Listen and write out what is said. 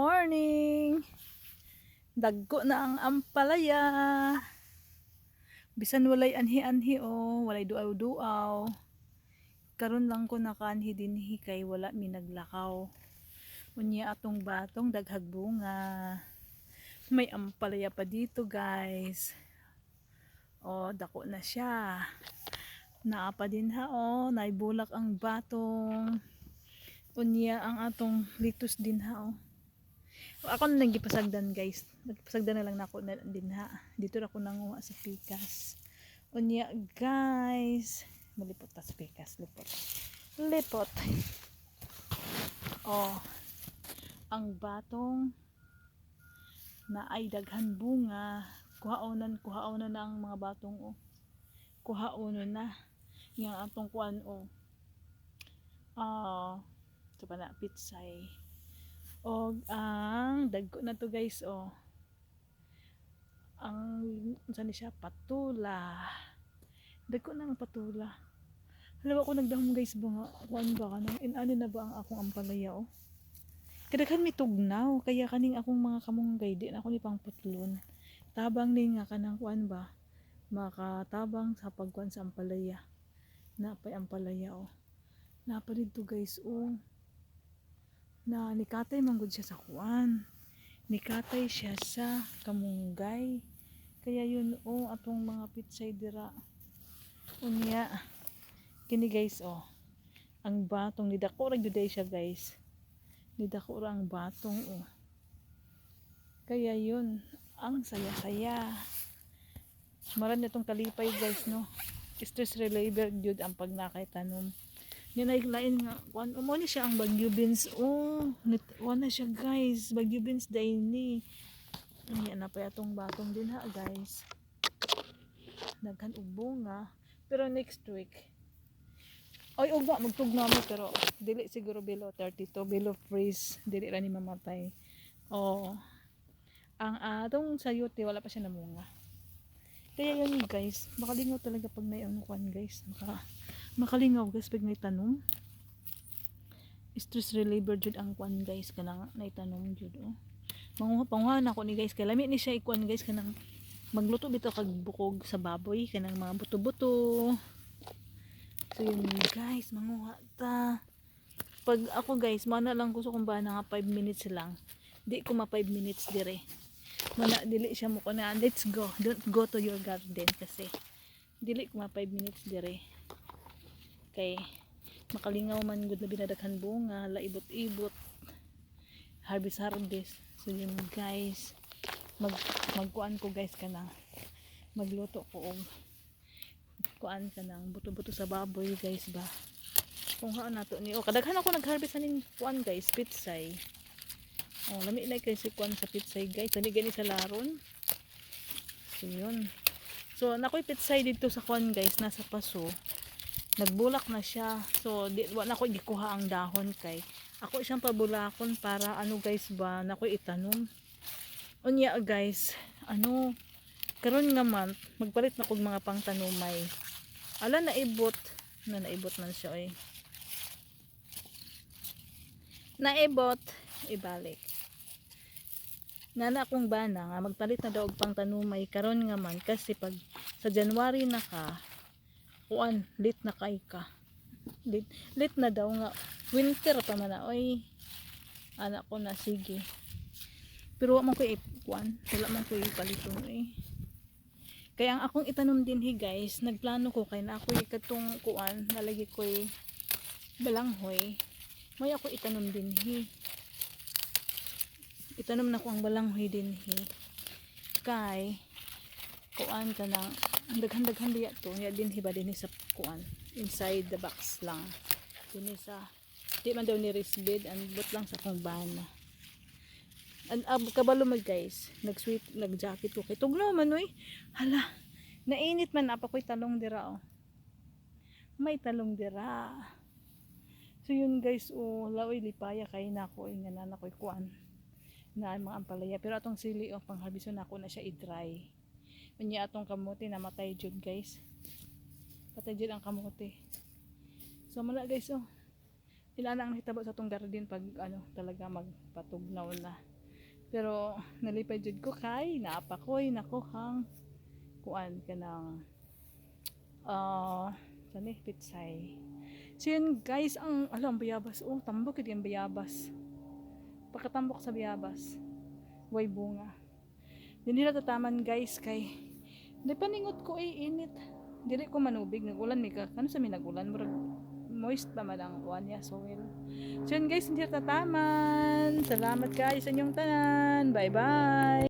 morning! Dagko na ang ampalaya. Bisan walay anhi-anhi o, walay duaw-duaw. Karon lang ko nakaanhi dinhi kay wala mi naglakaw. Unya atong batong daghag bunga. May ampalaya pa dito guys. O, dako na siya. Naapa din ha o, naibulak ang batong. Unya ang atong litus din ha o. Ako na nagipasagdan guys. Nagpasagdan na lang na ako na din ha. Dito na ako nanguha sa pikas. Unya guys. Malipot tas pikas. Lipot. Lipot. Oh. Ang batong na ay daghan bunga. Kuhaonan, kuhaonan na ang mga batong oh. Kuhaonan na. Yang atong kuan oh. Ah, ito pa na pitsay. Og ang dagko na to guys oh. Ang unsa ni siya patula. Dagko na ang patula. Alam ako nagdahom guys bunga. Kuan ba kanang inani na ba ang akong ampalaya oh. Kadaghan mi tugnaw kaya kaning akong mga kamunggay di na ako ni pang putlon. Tabang ni nga kanang kuan ba makatabang sa pagkuan sa ampalaya. Napay ampalaya oh. Napa dito guys oh na nikatay man siya sa kuan nikatay siya sa kamunggay. Kaya yun oh atong mga pitsay dira. Unya kini guys oh ang batong nidako ra gyud siya guys. Nidako ra ang batong oh kaya yun ang saya-saya. Maran itong kalipay guys no? Stress reliever gyud ang pag nakay tanom Yan ay lain nga. One, mo ni siya ang Bagyo Beans. Oh, nit, na siya guys. Bagyo Beans day ni. Yan na pa atong batong din ha guys. Daghan og bunga. Pero next week. Ay, ugma magtugna mo pero dili siguro below 32, below freeze, dili ra ni mamatay. Oh. Ang atong sayote wala pa siya namunga. Kaya yun guys, makalingaw talaga pag may ano kwan guys. Maka, makalingaw guys pag may tanom stress reliever jud ang kwan guys kanang naitanom jud oh. Manguha panguha na ko ni guys kay lami ni siya ikuan guys kanang magluto bitaw kag bukog sa baboy kanang mga buto-buto. So yun guys manguha ta. Pag ako guys mana lang gusto kong ba nga 5 minutes lang. Di ko ma 5 minutes dire. Mana dili siya mo ko na let's go. Don't go to your garden kasi dili ko ma 5 minutes dire kay makalingaw man gud na binadaghan bunga laibot-ibot. Harvest harvest. So yun guys. Mag magkuan ko guys kanang magluto ko og kuan kanang buto-buto sa baboy guys ba? Kung haan nato ni oh kadaghan ako nag-harvest aning kuan guys pitsay. Oh lami na kay si kuan sa pitsay guys. Ani gani sa laron. So yun. So nakoy pitsay dito sa kuan guys. Nasa paso nagbulak na siya. So di wa na ko gikuha ang dahon kay ako siyang pabulakon para ano guys ba na ko itanom unya guys ano karon nga man magpalit na kog mga pangtanumay. Ala naibot na naibot man siya eh naibot ibalik. Nana akong bana nga magpalit na daw og pangtanumay karon nga man kasi pag sa January na ka kuan late na kay ka. Late, late na daw nga. Winter pa man oy anak ko na sige. Pero wa man ko kuan wala man ko ipaliton eh. Kaya ang akong itanom din hi guys nagplano ko kay na ako ikatong kuan nalagi ko balanghoy. May ako itanom din hi itanom na ko ang balanghoy din hi kay kuan ka ng daghan-daghan diya to. Niya din hiba din sa kuan inside the box lang. Din sa di man daw ni risbid and but lang sa kong bana and uh, kabalo mag guys. Nag sweet nag jacket ko kay tugnaw man oy hala nainit man apa ko'y talong dira oh. May talong dira. So yun guys oh laoy lipaya kay nako nga na ko'y kuan na mga ampalaya. Pero atong sili oh pangharbison nako na siya i-dry Unya atong kamote namatay jud guys. Patay jud ang kamote. So mala guys oh. Ilan ang hitabo sa tong garden pag ano talaga magpatugnaw na. Pero nalipay jud ko kay naapakoy nako hang kuan kanang ah sani pitsay. So yun guys, ang alam bayabas. Oh, tambok yun yung bayabas. Pagkatambok sa bayabas. Way bunga. Hindi nila tataman guys kay di paningot ko ay init. Dili ko manubig nagulan mi ka. Ano sa mi nagulan murag moist pa man ang kuan niya soil. So yun guys, hindi tataman. Salamat guys sa inyong tanan. Bye bye.